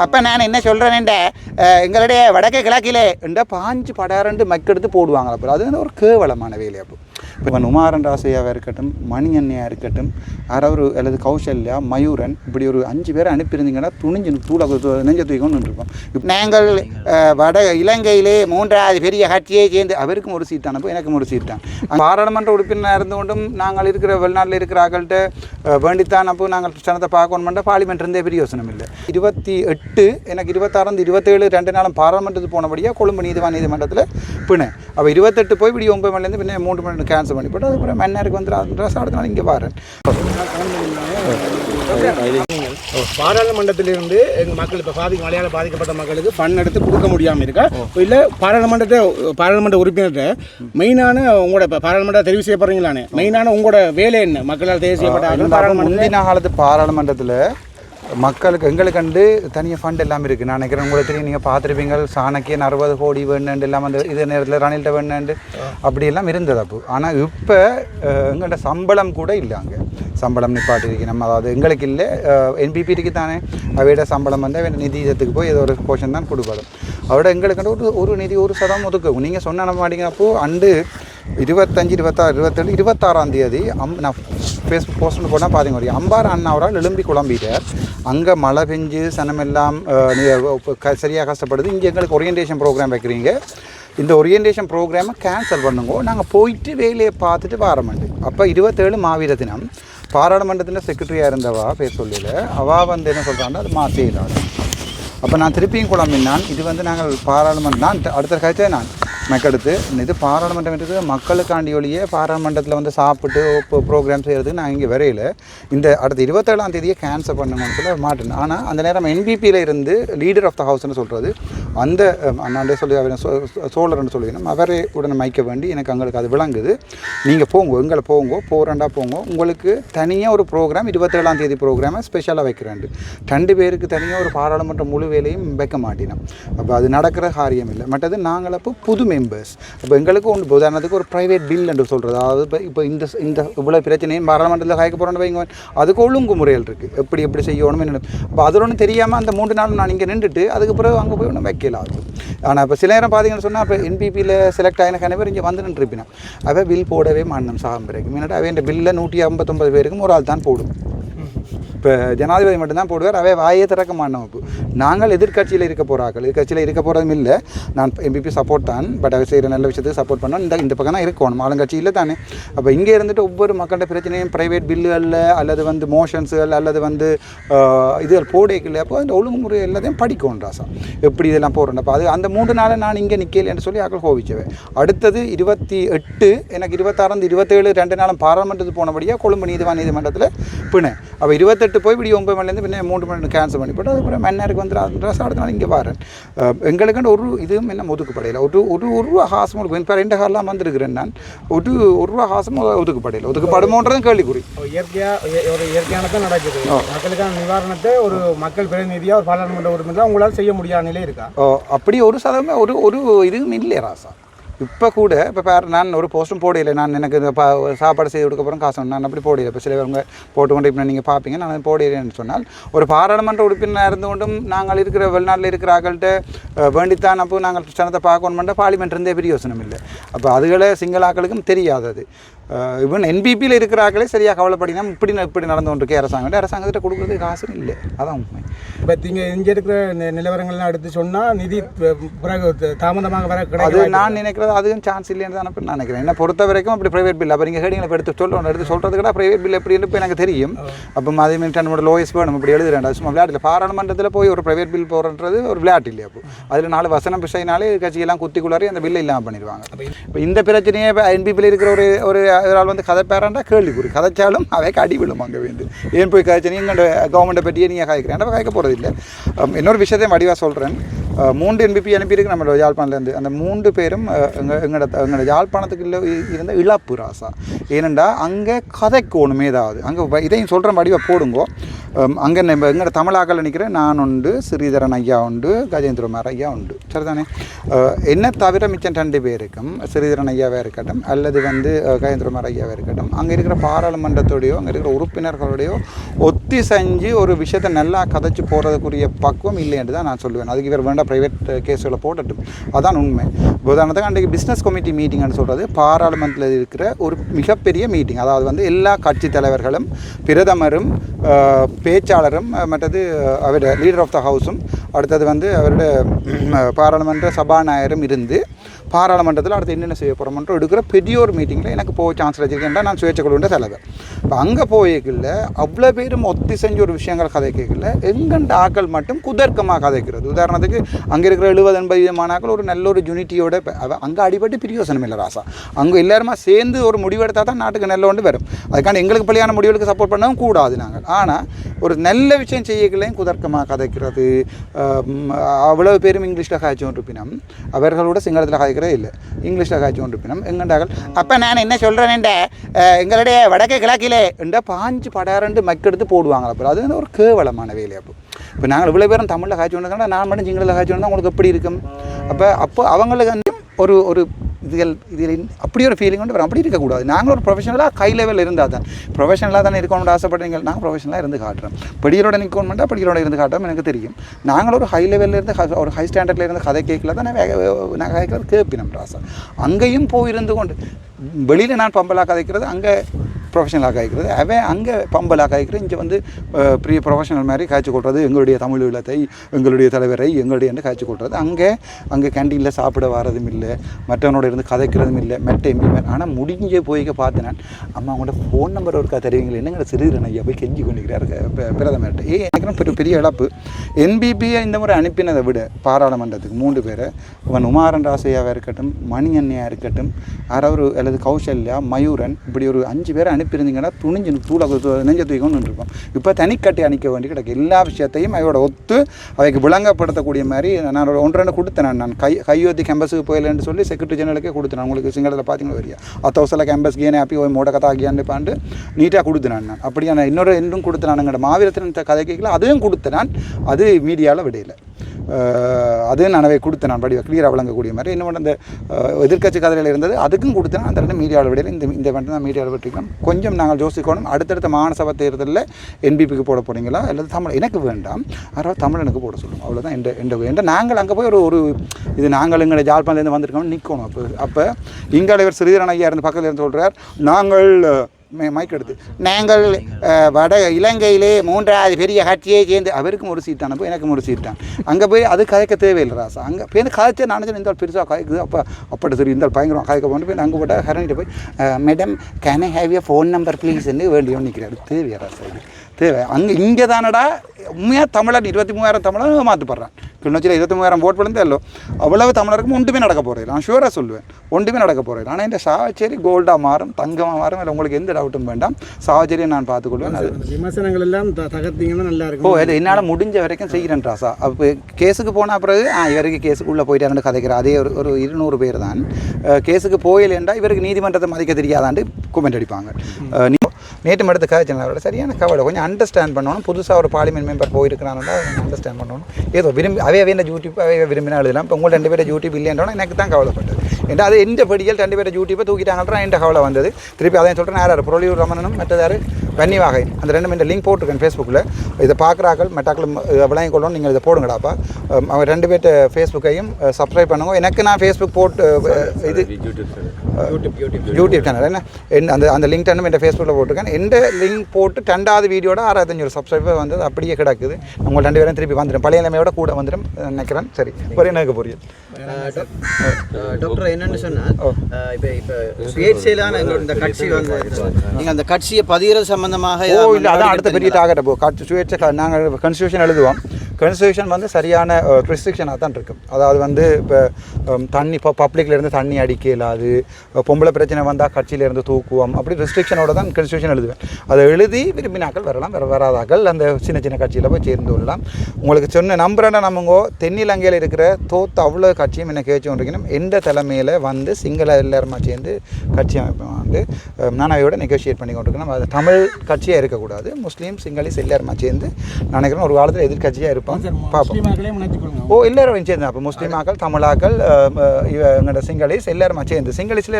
அப்போ நான் என்ன சொல்கிறேன்டா எங்களுடைய வடக்கு கிழக்கிலே என்ற பாஞ்சு படாரண்டு மக்கெடுத்து போடுவாங்க அப்போ அது ஒரு கேவலமான வேலை அப்போ இப்போ உமாரன் ராசையாவாக இருக்கட்டும் மணி அண்ணியாக இருக்கட்டும் யாராவது அல்லது கௌசல்யா மயூரன் இப்படி ஒரு அஞ்சு பேரை அனுப்பியிருந்தீங்கன்னா துணிஞ்சு தூளை நெஞ்ச தூக்கணும்னு இருப்போம் இப்போ நாங்கள் வட இலங்கையிலே மூன்றாவது பெரிய கட்சியை சேர்ந்து அவருக்கும் ஒரு சீட் அனுப்பும் எனக்கும் ஒரு சீட் தான் பாராளுமன்ற உறுப்பினராக இருந்து கொண்டும் நாங்கள் இருக்கிற வெளிநாட்டில் இருக்கிற ஆக்கள்கிட்ட வேண்டித்தான் அப்போ நாங்கள் சனத்தை பார்க்கணுமெண்டா பார்லிமெண்ட் இருந்தே பெரிய யோசனம் இல்லை. இருபத்தி எட்டு எனக்கு இருபத்தாறு இருபத்தேழு ரெண்டு நாளும் பாராளுமன்றத்துக்கு போனபடியாக கொழும்பு நீதிவான் நீதிமன்றத்தில் பிணை. அப்போ இருபத்தெட்டு போய் இப்படி ஒன்பது மணிலேருந்து பின்ன மூன்று மணி கேன்சல் பண்ணி போட்டு அதுக்கப்புறம் மன்னருக்கு வந்து அடுத்த நாள் இங்கே பாரு பாராளுமன்றத்திலிருந்து எங்கள் மக்கள் இப்போ பாதிக்க மலையாள பாதிக்கப்பட்ட மக்களுக்கு ஃபண்ட் எடுத்து கொடுக்க முடியாமல் இருக்கா? இல்லை பாராளுமன்றத்தை பாராளுமன்ற உறுப்பினர்கிட்ட மெயினான உங்களோட இப்போ பாராளுமன்ற தெரிவு செய்யப்படுறீங்களானே மெயினான உங்களோட வேலை என்ன? மக்களால் தெரிவு செய்யப்பட்ட பாராளுமன்ற காலத்து பாராளுமன்றத்தில் மக்களுக்கு எங்களுக்கு வந்து தனியாக ஃபண்ட் எல்லாம் இருக்குது நான் நினைக்கிறேன் உங்களுக்கு தெரியும் நீங்கள் பார்த்துருப்பீங்க சாணக்கியன் அறுபது கோடி வேணுண்டு எல்லாம் அந்த இதே நேரத்தில் ரணில்கிட்ட வேணுண்டு அப்படியெல்லாம் இருந்தது அப்போ. ஆனால் இப்போ எங்கள்கிட்ட சம்பளம் கூட இல்லை அங்கே. சம்பளம் நிப்பாட்டிருக்கு. நம்ம அதாவது எங்களுக்கு இல்லை என்பிபி இருக்கு தானே. அவையோட சம்பளம் வந்து அவன் நிதியத்துக்கு போய் ஏதோ ஒரு போர்ஷன் தான் கொடுப்படும் அவட எங்களுக்கு ஒரு ஒரு நிதி ஒரு சதம் ஒதுக்கும். நீங்கள் சொன்ன மாட்டீங்கப்போ அண்டு இருபத்தஞ்சு இருபத்தாறு இருபத்தேழு இருபத்தாறாம் தேதி அம் நான் ஃபேஸ் போஸ்ட் போனால் பார்த்தீங்க ஒரு அம்பார் அண்ணாவரால் எழும்பி குழம்பிட்டார். அங்கே மழை பெஞ்சு சனமெல்லாம் க சரியாக கஷ்டப்படுது. இங்கே எங்களுக்கு ஓரியன்டேஷன் ப்ரோக்ராம் வைக்கிறீங்க. இந்த ஓரியன்டேஷன் ப்ரோக்ராமை கேன்சல் பண்ணுங்க. நாங்கள் போயிட்டு வேலையை பார்த்துட்டு வாரமாண்டு அப்போ இருபத்தேழு மாவீர தினம் பாராளுமன்றத்தில் செக்ரட்டரியாக இருந்தவா பேர் சொல்லல. அவள் வந்து என்ன சொல்கிறாங்கன்னா அது மாற்றிடாது அப்போ நான் திருப்பியும் குழம்பினான். இது வந்து நாங்கள் பாராளுமன்றம் நான் அடுத்த கழிச்சே நான். மெக்கெடுத்து இது பாராளுமன்றம் என்றது மக்களுக்காண்டி ஒழிய பாராளுமன்றத்தில் வந்து சாப்பிட்டு ப்ரோக்ராம் செய்கிறதுக்கு நான் இங்கே வரையில. இந்த அடுத்த இருபத்தேழாம் தேதியை கேன்சல் பண்ணணும்னு சொல்ல மாட்டேன். ஆனால் அந்த நேரம் என்பிபியில் இருந்து லீடர் ஆஃப் த ஹவுஸ்னு சொல்கிறது அந்த அஹ், அண்ணாண்டே சொல்லி அவர் சோழர்னு சொல்லிக்கணும் அவரே உடனே மயக்க வேண்டி எனக்கு அங்களுக்கு அது விளங்குது. நீங்கள் போங்க எங்களை போங்க போகிறண்டா போங்க. உங்களுக்கு தனியாக ஒரு ப்ரோக்ராம் இருபத்தேழாம் தேதி ப்ரோக்ராமை ஸ்பெஷலாக வைக்கிறேன் ரெண்டு பேருக்கு தனியாக ஒரு பாராளுமன்ற முழு வேலையும் வைக்க மாட்டினோம் அப்போ அது நடக்கிற காரியம் இல்லை. மற்றது நாங்கள் அப்போ புது மெம்பர்ஸ் அப்போ எங்களுக்கு ஒன்று உதாரணத்துக்கு ஒரு ப்ரைவேட் பில் என்று சொல்கிறது அதாவது இப்போ இப்போ இந்த இந்த இவ்வளோ பிரச்சனையும் பாராளுமன்றத்தில் காய்க்க போகிறோன்னு வைங்க. அதுக்கு ஒழுங்கு முறைகள் இருக்குது எப்படி எப்படி செய்யணும் என்ன அப்போ அதில் ஒன்றும் தெரியாமல் அந்த மூன்று நாள் நான் இங்கே நின்றுட்டு அதுக்கு பிறகு அங்கே போய் ஒன்றும் வைக்கல ஆகும். ஆனால் இப்போ சில நேரம் பார்த்தீங்கன்னு சொன்னால் இப்போ என்பிபியில் செலக்ட் ஆகின கணவர் இங்கே வந்து நின்றுப்பினேன் அவள் பில் போடவே மாட்டோம் சாகம்பிறகு முன்னாடி அவன் பில்லில் நூற்றி ஐம்பத்தொம்பது பேருக்கும் ஒரு ஆள் தான் போடும். இப்போ ஜனாதிபதி மட்டும்தான் போடுவார் அவை வாயே திறக்க மாட்டோம் இப்போ. நாங்கள் எதிர்க்கட்சியில் இருக்க போகிறார்கள் எதிர்க்கட்சியில் இருக்க போகிறதும் இல்லை. நான் எம்பிபி சப்போர்ட் தான் பட் அவர் செய்கிற நல்ல விஷயத்துக்கு சப்போர்ட் பண்ணோம். இந்த இந்த பக்கம் தான் இருக்கணும். ஆளுங்கட்சி இல்லை தானே. அப்போ இங்கே இருந்துட்டு ஒவ்வொரு மக்கள்கிட்ட பிரச்சனையும் ப்ரைவேட் பில்லுகளில் அல்லது வந்து மோஷன்ஸுகள் அல்லது வந்து இது இதுகள் போடைகள் அப்போ அந்த ஒழுங்குமுறை எல்லாத்தையும் படிக்கணும் ராசா. எப்படி இதெல்லாம் போடுறேன் அப்போ அது அந்த மூன்று நாளை நான் இங்கே நிற்கலன்னு சொல்லி ஆக்கள் கோவிச்சவேன் அடுத்தது இருபத்தி எட்டு எனக்கு இருபத்தாறு இருபத்தேழு ரெண்டு நாளும் பாராளுமன்றத்துக்கு போனபடியாக கொழும்பு நீதிவான் நீதிமன்றத்தில் பிணை. அப்போ இருபத்தெட்டு போய் இப்படி ஒன்பது மணிலேருந்து பின்ன மூன்று மணி கேன்சல் பண்ணி போட்டு அதுக்கப்புறம் மன்னருக்கு வந்து ட்ரெஸ் அடுத்த நாள் இங்கே வரேன் எங்களுக்குன்னு ஒரு இதுவும் என்ன ஒதுக்கப்படையில் ஒரு ஒரு ஒரு ரூபா ஹாசம் இப்போ ரெண்டு காரெலாம் வந்திருக்கிறேன் நான். ஒரு ஒரு ரூபா ஹாசம் ஒதுக்கப்படையில் ஒதுக்கப்படுமோன்றதும் கேள்விக்குறி. இயற்கையாக ஒரு இயற்கையானதான் நடக்குது. மக்களுக்கான நிவாரணத்தை ஒரு மக்கள் பிரதிநிதியாக ஒரு பாராளுமன்ற உறுப்பினராக உங்களால் செய்ய முடியாத நிலை இருக்கா? அப்படி ஒரு சதமே ஒரு ஒரு இதுவும் இல்லை ராசா. இப்போ கூட இப்போ பேர் நான் ஒரு போஸ்ட்டும் போடையில நான் எனக்கு இந்த பா சாப்பாடு செய்து கொடுக்கப்புறம் காசு நான் அப்படி போடையில இப்போ சிலவங்க போட்டுக்கொண்டு இப்போ நீங்கள் பார்ப்பீங்க நான் போடையிலேன்னு சொன்னால் ஒரு பாராளுமன்ற உறுப்பினராக இருந்து கொண்டும் நாங்கள் இருக்கிற வெளிநாட்டில் இருக்கிற ஆக்கள்கிட்ட வேண்டித்தான் அப்போ நாங்கள் சனத்தை பார்க்கணுமெண்டா பார்லிமெண்ட் இருந்தே பெரிய யோசனம் இல்லை. அப்போ அதுகளை சிங்கள ஆக்களுக்கும் தெரியாதது இவன் என்பிபியில் இருக்கிற ஆக்களே சரியாக கவலைப்படினா இப்படி இப்படி நடந்து கொண்டிருக்கே அரசாங்கம் அரசாங்கத்திட்ட கொடுக்குறது காசு இல்லை. அதான் உண்மை. இப்போ இங்கே இங்கே இருக்கிற நிலவரங்கள்லாம் எடுத்து சொன்னால் நிதி பிறகு தாமதமாக வர கிடையாது நான் நினைக்கிறது அதுவும் சான்ஸ் இல்லைன்னு தான் நான் நினைக்கிறேன். என்ன பொறுத்த வரைக்கும் அப்படி ப்ரைவேட் பில் அப்போ நீங்கள் இப்போ எடுத்து சொல்லணும் எடுத்து சொல்கிறது கூட ப்ரைவேட் பில் எப்படி இப்போ எனக்கு தெரியும். அப்போ அதே மாதிரி தன்னோட லோயஸ் வேணும். இப்படி எழுதுறேன். சும்மா விளையாட்டில். பாராளுமன்றத்தில் போய் ஒரு ப்ரைவேட் பில் போடுறது ஒரு விளையாட்டு இல்லையா அப்போ? அதில் நாலு வசனம் பிசைனாலே கட்சியெல்லாம் குத்திக்குள்ளாரி அந்த பில்லை இல்லாமல் பண்ணிடுவாங்க. இப்போ இந்த பிரச்சனையே இப்போ என்பிபியில் இருக்கிற ஒரு ஒரு ஒரு ஆள் வந்து கதை பேராண்டா கேள்விக்குறி கதைச்சாலும் அவைக்கு அடி விழும் அங்கே வேண்டு ஏன் போய் கதைச்சு நீங்கள் கவர்மெண்ட்டை பற்றியே நீங்கள் காய்க்கிறேன் நம்ம காய்க்க போகிறது இல்லை இன்னொரு விஷயத்தையும் வடிவாக சொல்கிறேன் மூன்று என்பிபி அனுப்பியிருக்கு. நம்ம யாழ்ப்பாணத்துலேருந்து. அந்த மூன்று பேரும் எங்கள் எங்களோட எங்களோட யாழ்ப்பாணத்துக்கு இல்லை இருந்த இழப்பு ராசா. ஏனெண்டா அங்கே கதைக்கோணும் ஏதாவது அங்கே இதையும் சொல்கிற வடிவை போடுங்கோ. அங்கே நம்ம எங்களோட தமிழாக்கள் நிற்கிறேன் நான் உண்டு ஸ்ரீதரன் ஐயா உண்டு கஜேந்திரமார் ஐயா உண்டு. சரிதானே? என்ன தவிர மிச்சம் ரெண்டு பேருக்கும் ஸ்ரீதரன் ஐயாவாக இருக்கட்டும் அல்லது வந்து கஜேந்திரமார் ஐயாவாக இருக்கட்டும் அங்கே இருக்கிற பாராளுமன்றத்தோடையோ அங்கே இருக்கிற உறுப்பினர்களோடையோ ஒத்தி செஞ்சு ஒரு விஷயத்தை நல்லா கதைச்சு போகிறதுக்குரிய பக்குவம் இல்லைன்னு தான் நான் சொல்லுவேன். அதுக்கு இவர் வேண்டாம் ப்ரைவேட் கேஸில் போடட்டும் அதான் உண்மை. உதாரணத்துக்கு அன்றைக்கு பிஸ்னஸ் கமிட்டி மீட்டிங்னு சொல்கிறது பாராளுமன்றத்தில் இருக்கிற ஒரு மிகப்பெரிய மீட்டிங் அதாவது வந்து எல்லா கட்சி தலைவர்களும் பிரதமரும் பேச்சாளரும் மற்றது அவருடைய லீடர் ஆஃப் த ஹவுஸும் அடுத்தது வந்து அவருடைய பாராளுமன்ற சபாநாயகரும் இருந்து பாராளுமன்றத்தில் அடுத்து என்னென்ன செய்ய போகிறோம்ன்ற எடுக்கிற பெரிய ஒரு மீட்டிங்கில் எனக்கு போக சான்ஸ் வச்சிருக்கேன்டா நான் சுயேட்சை தலைவர். இப்போ அங்கே போய்க்கல அவ்வளோ பேரும் ஒத்தி செஞ்ச ஒரு விஷயங்கள் கதை கேட்கல எங்கண்ட ஆக்கள் மட்டும் குதர்க்கமாக கதைக்கிறது. உதாரணத்துக்கு அங்கே இருக்கிற எழுபது எண்பது விதமானாக்கள் ஒரு நல்ல ஒரு யூனிட்டியோட அங்கே அடிபட்டு பிரியோசனம் இல்லை ராசா. அங்கே எல்லாருமா சேர்ந்து ஒரு முடிவெடுத்தால் தான் நாட்டுக்கு நல்ல ஒன்று வரும். அதுக்கான எங்களுக்கு பள்ளியான முடிவுகளுக்கு சப்போர்ட் பண்ணவும் கூடாது நாங்கள். ஆனால் ஒரு நல்ல விஷயம் செய்யக்கலையும் குதர்க்கமாக கதைக்கிறது அவ்வளோ அவ்வளவு பேரும் இங்கிலீஷில் காய்ச்சி இருப்பினம் அவர்களோட சிங்களத்தில் கேட்குறதே இல்லை. இங்கிலீஷில் காய்ச்சி கொண்டிருப்பினம் எங்கண்டாக்கள். அப்போ நான் என்ன சொல்கிறேன்டா எங்களுடைய வடக்கு கிழக்கிலே என்ற பாஞ்சு படாரண்டு மக்கெடுத்து போடுவாங்க அப்புறம் அது வந்து ஒரு கேவலமான வேலை அப்போ. இப்போ நாங்கள் இவ்வளோ பேரும் தமிழில் காய்ச்சி கொண்டு நான் மட்டும் சிங்களில் காய்ச்சி கொண்டு உங்களுக்கு எப்படி இருக்கும்? அப்போ அப்போ அவங்களுக்கு வந்து ஒரு ஒரு இதுகள் இதில் அப்படி ஒரு ஃபீலிங் கொண்டு வரும். அப்படி இருக்கக்கூடாது. நாங்கள் ஒரு ப்ரொஃபஷனலாக ஹை லெவலில் இருந்தால் தான். ப்ரொஃபஷனலாக தானே இருக்கணும்னு ஆசைப்படுறீங்க நாங்கள் ப்ரொஃபஷனலாக இருந்து காட்டுறோம். படிகளோட நிற்கணும்னா படிகளோட இருந்து காட்டுறோம் எனக்கு தெரியும். நாங்கள் ஒரு ஹை லெவலில் இருந்து ஒரு ஹை ஸ்டாண்டர்டில் இருந்து கதை கேட்கல தான் நாங்கள் கேட்கறது கேட்பினோம் ராசா. அங்கேயும் போயிருந்து கொண்டு வெளியில் நான் பம்பலாக கதைக்கிறது அங்கே ப்ரொஃபஷனலாக காய்க்கிறது. அவன் அங்கே பம்பலாக காய்க்கிறது இங்கே வந்து அஹ், பெரிய ப்ரொஃபஷனல் மாதிரி காய்ச்சி கொள்வது எங்களுடைய தமிழ் ஈழத்தை எங்களுடைய தலைவரை எங்களுடைய என்று காய்ச்சி கொள்வது அங்கே அங்கே கேண்டீனில் சாப்பிட வரதும் இல்லை மற்றவனோட இருந்து கதைக்கிறதும் இல்லை மெட்ட எம்பி ஆனால் முடிஞ்ச போய்க்க பார்த்து நான் அம்மா அவங்களோட ஃபோன் நம்பர் ஒருக்கா தெரியுங்களா என்னங்கிற சிறுரன் ஐயா? போய் கெஞ்சி கொண்டிருக்கிறாரு பிரதமர்கிட்ட. ஏ எனக்கு பெரிய பெரிய இழப்பு. என்பிபியை இந்த முறை அனுப்பினதை விட பாராளுமன்றத்துக்கு மூன்று பேரை இவன் உமாரன் ராசையாவாக இருக்கட்டும் மணி அண்ணியாக இருக்கட்டும் யாராவது அல்லது கௌசல்யா மயூரன் இப்படி ஒரு அஞ்சு பேரை அனுப்பியிருந்தீங்கன்னா துணிஞ்சு தூளை நெஞ்ச தூக்கணும்னு இருக்கும் இப்போ தனிக்கட்டி அணிக்க வேண்டி கிடக்கு எல்லா விஷயத்தையும் அவையோட ஒத்து அவைக்கு விளங்கப்படுத்தக்கூடிய மாதிரி நான் ஒன்று ரெண்டு கொடுத்தேன் நான். நான் கை கையோத்தி கேம்பஸுக்கு போயிலன்னு சொல்லி செக்ரட்டரி ஜெனரலுக்கே கொடுத்தேன். உங்களுக்கு சிங்களத்தில் பார்த்தீங்கன்னா வரியா அத்தவசல கேம்பஸ் கேனே அப்பி போய் மூட கதா ஆகியான்னு பாண்டு நீட்டாக கொடுத்தேன் நான். நான். அப்படியே நான் இன்னொரு இன்னும் கொடுத்தேன். நான் எங்களோட மாவீரத்தின் கதை கேட்கல அதையும் கொடுத்தேன் நான். அது மீடியாவில் விடையில. அஹ் நானவே நான் அவை கொடுத்தேன் நான் படிவ கிளியராக விளங்கக்கூடிய மாதிரி இன்னொன்று அந்த அஹ், எதிர்க்கட்சி கதையில் இருந்தது அதுக்கும் கொடுத்தேன். அந்த ரெண்டு மீடியாவில் விடையில் இந்த இந்த மட்டும் தான் மீடியாவில் விட்டுருக்கோம். கொஞ்சம் நாங்கள் யோசிக்கணும். அடுத்தடுத்த மாநசபை தேர்தலில் என்பிபிக்கு போட போகிறீங்களா அல்லது தமிழ் எனக்கு வேண்டாம். யாராவது தமிழனுக்கு போட சொல்லுவோம் அவ்வளோதான் எந்த எந்த என்ற நாங்கள் அங்கே போய் ஒரு ஒரு இது நாங்கள் எங்களை ஜாழ்ப்பாணத்துலேருந்து வந்திருக்கோம்னு நிற்கணும். அப்போ அப்போ இங்கால தலைவர் ஸ்ரீதரன் ஐயா இருந்து பக்கத்தில் இருந்து சொல்கிறார் நாங்கள் மைக் எடுத்து. நாங்கள் வட இலங்கையிலே மூன்றாவது பெரிய கட்சியை சேர்ந்து அவருக்கும் ஒரு சீட் அனுப்பு எனக்கும் ஒரு சீட் தான் அங்கே போய் அது கதைக்க தேவையில்லை ராசா. அங்கே போய் கதைச்சே நினச்சேன் இந்த பெருசாக கதைக்குது அப்போ அப்படி சரி இந்த பயங்கரம் கதைக்க போட்டு போய் அங்கே போட்டால் ஹரணிட்ட போய் madam can I have a phone number ப்ளீஸ்ன்னு வேண்டியவன் நிற்கிறார் தேவையா ராசா இது? தேவை. அங்கே இங்கே தானடா உண்மையாக தமிழன் இருபத்தி மூவாயிரம் தமிழன் மாற்றுப்படுறான் கிளிநொச்சியில் இருபத்தி மூவாயிரம் போட் விழுந்தே இல்லை அவ்வளவு தமிழருக்கும் ஒன்றுமே நடக்க போகிறேன் நான் ஷூராக சொல்லுவேன். ஒன்றுமே நடக்க போகிறேன் ஆனால் இந்த சாவச்சேரி கோல்டாக மாறும் தங்கமாக மாறும் இல்லை உங்களுக்கு எந்த டவுட்டும் வேண்டாம். சாவச்சேரியை நான் பார்த்துக்கொள்வேன். அது விமர்சனங்கள் எல்லாம் தகர்த்தீங்கன்னா நல்லா ஓ இருக்கும் இது என்னால் முடிஞ்ச வரைக்கும் செய்கிறேன் ராசா. அப்போ கேஸுக்கு போன பிறகு ஆ இவருக்கு கேஸுக்கு உள்ளே போயிட்டாருன்னு கதைக்கிற அதே ஒரு ஒரு இருநூறு பேர் தான். கேஸுக்கு போயிலேண்டா இவருக்கு நீதிமன்றத்தை மதிக்க தெரியாதாண்டு குமெண்ட் அடிப்பாங்க. நேற்று மட்டும் கதைச்சேன் அவரோட சரியான கவலை. கொஞ்சம் அண்டர்ஸ்டாண்ட் பண்ணணும். புதுசாக ஒரு பார்லிமெண்ட் மெம்பர் போயிருக்கிறாங்கன்னா அண்டர்ஸ்டாண்ட் பண்ணணும். ஏதோ விரும்பி அவே வேண்ட யூடியூப் அவே விரும்பினா எழுதலாம். இப்போ உங்கள் ரெண்டு பேரும் யூடியூப் இல்லைன்றோன்னா எனக்கு தான் கவலைப்பட்டது. ஏன்னா அது எந்த படிகள் ரெண்டு பேரும் யூடியூப்பை தூக்கிட்டாங்கன்ற என் கவலை வந்தது. திருப்பி அதையும் சொல்கிறேன் யார் புரொலியூர் ரமணனும் மற்றதாரு வன்னிவாகை அந்த ரெண்டு இந்த லிங்க் போட்டிருக்கேன் ஃபேஸ்புக்கில் இதை பார்க்குறாக்கள் மெட்டாக்கள் விளங்கி கொள்ளணும் நீங்கள் இதை போடுங்கடாப்பா. அவங்க ரெண்டு பேர்ட்ட ஃபேஸ்புக்கையும் சப்ஸ்கிரைப் பண்ணுங்க. எனக்கு நான் ஃபேஸ்புக் போட்டு இது யூடியூப் சேனல் என்ன? என் அந்த அந்த லிங்க் டன்னும் என் ஃபேஸ்புக்கில் போட்டிருக்கேன். எந்த லிங்க் போட்டு ரெண்டாவது வீடியோட ஆறாயிரத்தஞ்சூறு சப்ஸ்கிரைபர் வந்து அப்படியே கிடக்குது. உங்கள் ரெண்டு பேரும் திருப்பி வந்துடும் பழைய நிலைமையோட கூட வந்துடும் நினைக்கிறேன். சரி ஒரு எனக்கு புரியுது டாக்டர் என்னன்னு சொன்னா அஹ் இப்ப இப்ப சுயேட்சையிலான இந்த கட்சி வந்து நீங்க அந்த கட்சியை பதிகிறது சம்பந்தமாக ஓ இல்லை அதான் அடுத்த பெரிய? டார்கெட் போ காட்சி சுயேட்சை நாங்கள் கான்ஸ்டியூஷன் எழுதுவோம். கான்ஸ்டியூஷன் வந்து சரியான ரெஸ்ட்ரிக்ஷனாக தான் இருக்கும் அதாவது வந்து இப்போ தண்ணி இப்போ பப்ளிக்ல இருந்து தண்ணி அடிக்க இயலாது. அஹ், பொம்பளை பிரச்சனை வந்தால் கட்சியில இருந்து தூக்குவோம். அப்படி ரெஸ்ட்ரிக்ஷனோட தான் கான்ஸ்டியூஷன் எழுதுவேன். அதை எழுதி விரும்பினாக்கள் வரலாம் வர வராதாக்கள் அந்த சின்ன சின்ன கட்சியில் போய் சேர்ந்து கொள்ளலாம் உங்களுக்கு சொன்ன நம்புறேன்னா நம்மங்கோ தென்னிலங்கையில் இருக்கிற தோத்த அவ்வளோ கட்சியும் என்ன கேச்சு கொண்டிருக்கணும் எந்த தலைமையில் வந்து சிங்கள எல்லாருமா சேர்ந்து கட்சி அமைப்பு வந்து அஹ், நான் அவையோட நெகோஷியேட் பண்ணி கொண்டிருக்கணும் அது தமிழ் கட்சியாக இருக்கக்கூடாது. முஸ்லீம் சிங்களி எல்லாருமா சேர்ந்து நான் நினைக்கிறேன் ஒரு காலத்தில் எதிர்கட்சியாக இருப்பான் பார்ப்போம். ஓ எல்லாரும் சேர்ந்து அப்போ முஸ்லீமாக்கள் தமிழாக்கள் எங்களோட சிங்களீஸ் எல்லாருமா சேர்ந்து. சிங்களீஸில்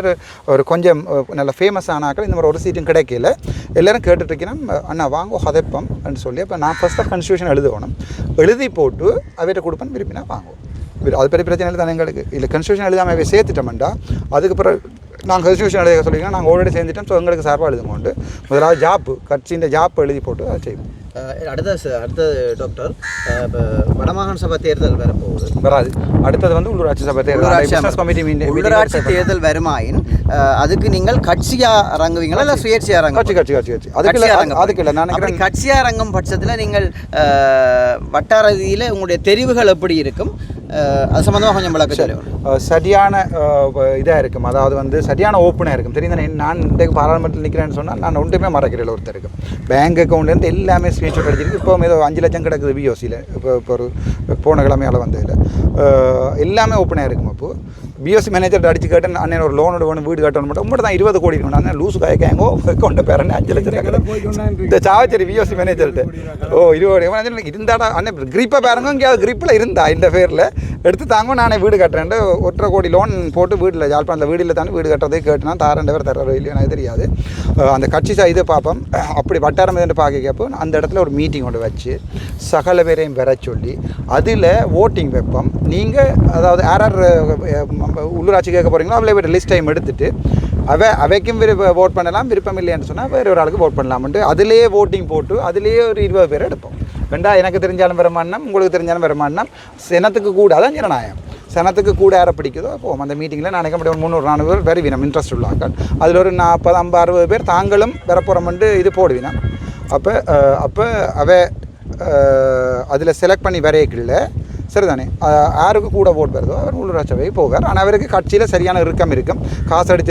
ஒரு கொஞ்சம் நல்ல ஃபேமஸ் ஆனாக்கள் இந்த மாதிரி ஒரு சீட்டும் கிடைக்கல. எல்லாரும் கேட்டுட்டு இருக்கிறோம் அண்ணா வாங்க ஹதப்பம் அப்படின்னு சொல்லி. அப்போ நான் ஃபஸ்ட்டாக கன்ஸ்டியூஷன் எழுதணும். எழுதி போட்டு அவர்கிட்ட கொடுப்பேன் விரும்பினா வாங்குவோம் அது பெரிய பிரச்சனை இல்லை தானே எங்களுக்கு. இல்லை கன்ஸ்டியூஷன் எழுதாமல் சேர்த்துட்டோம்டா. அதுக்கு பிறகு நாங்கள் கன்ஸ்டியூஷன் எழுத சொல்லிங்கன்னா நாங்கள் ஆல்ரெடி சேர்ந்துட்டோம். ஸோ எங்களுக்கு சார்பாக எழுதுங்கோண்டு முதலாவது ஜாப்பு கட்சியின் ஜாப் எழுதி போட்டு அதை செய்வோம். அடுத்த அடுத்தது டாக்டர் இப்ப வடமாகாண சபை தேர்தல் வரப்போகுது வராது. அடுத்தது வந்து உள்ளூராட்சி சபை தேர்தல். உள்ளூராட்சி தேர்தல் வருமாயின் அதுக்கு நீங்கள் கட்சியா இறங்குவீங்களா இல்ல சுயேட்சையா கட்சி இறங்க கட்சி கட்சி கட்சி. அதுக்கு இல்லை அது- அதுக்கு இல்லை. நான் அப்படி கட்சியா இறங்கும் பட்சத்துல நீங்கள் வட்டார ரீதியில உங்களுடைய தெரிவுகள் எப்படி இருக்கும்? அது சம்பந்தமா கொஞ்சம் விளக்க சொல்லுங்க. அஹ், சரியான இதாக இருக்கும். அதாவது வந்து சரியான ஓப்பனாக இருக்கும். தெரியும் தானே நான் இன்றைக்கு பாராளுமன்றத்தில் நிற்கிறேன்னு சொன்னால் நான் ஒன்றுமே மறக்கிறேன் ஒருத்தருக்கு. பேங்க் அக்கௌண்ட்லேருந்து எல்லாமே ஸ்க்ரீன்ஷாட் அடிச்சிருக்கு இப்போ ஏதோ அஞ்சு லட்சம் கிடக்குது பிஓசியில் இப்போ இப்போ ஒரு போன கிழமையால் வந்ததில். எல்லாமே ஓப்பனாக இருக்கும் அப்போது பிஎஸ்சி மேனேஜர் அடிச்சு கேட்டேன் அண்ணன் ஒரு லோனோட வேணும் வீடு கட்டணும் மட்டும் உங்கள்கிட்ட தான் இருபது கோடி இருக்கணும். அண்ணன் லூசு காயக்காங்கோ அக்கௌண்ட்டை பேரண்ணே அஞ்சு லட்சம் இந்த சாவச்சேரி பிஎஸ்சி மேனேஜர்கிட்ட ஓ இருபது இருந்தாடா அண்ணன் கிரிப்பை பாருங்க எங்கேயாவது கிரிப்பில் இருந்தா இந்த பேரில். எடுத்து தாங்க நானே வீடு கட்டுறேன் ஒன்றரை கோடி லோன் போட்டு வீட்டில் யாழ்ப்பாணத்தில் வீடு இல்லை தானே வீடு கட்டுறதே கேட்டுனா தாரண்ட பேர் தர இல்லையோ எனக்கு தெரியாது. அந்த கட்சி இதை பார்ப்போம். அப்படி வட்டாரம் எதுன்னு பார்க்க கேட்போ அந்த இடத்துல ஒரு மீட்டிங் ஒன்று வச்சு சகல பேரையும் வர சொல்லி அதில் ஓட்டிங் வைப்போம். நீங்கள் அதாவது யார் யார் உள்ளூராட்சி கேட்க போகிறீங்களோ அவளை விட லிஸ்ட் டைம் எடுத்துட்டு அவ அவைக்கும் விருப்ப ஓட் பண்ணலாம் விருப்பம் இல்லைன்னு சொன்னால் வேறு ஒரு ஆளுக்கு ஓட் பண்ணலாம்ட்டு அதிலேயே ஓட்டிங் போட்டு அதிலேயே ஒரு இருபது பேர் எடுப்போம். வேண்டா எனக்கு தெரிஞ்சாலும் வருமானம் உங்களுக்கு தெரிஞ்சாலும் வருமானம் சினத்துக்கு கூட அதான் ஜனநாயகம். சனத்துக்கு கூட யாரை பிடிக்குதோ போவோம். அந்த மீட்டிங்கில் நான் நினைக்க ஒரு முந்நூறு நானூறு பேர் வருவினம் இன்ட்ரெஸ்ட் உள்ளாக்கள் அதில் ஒரு நாற்பது ஐம்பது அறுபது பேர் தாங்களும் வரப்போகிறோம்ட்டு இது போடுவினம். அப்போ அப்போ அவ அதில் செலக்ட் பண்ணி வரையக்கில்லை சரிதானே? யாருக்கு கூட ஓட்டு வருதோ அவர் உள்ளூராட்சி சபை போவார். ஆனால் அவருக்கு கட்சியில் சரியான இறுக்கம் இருக்கும். காசு அடிச்ச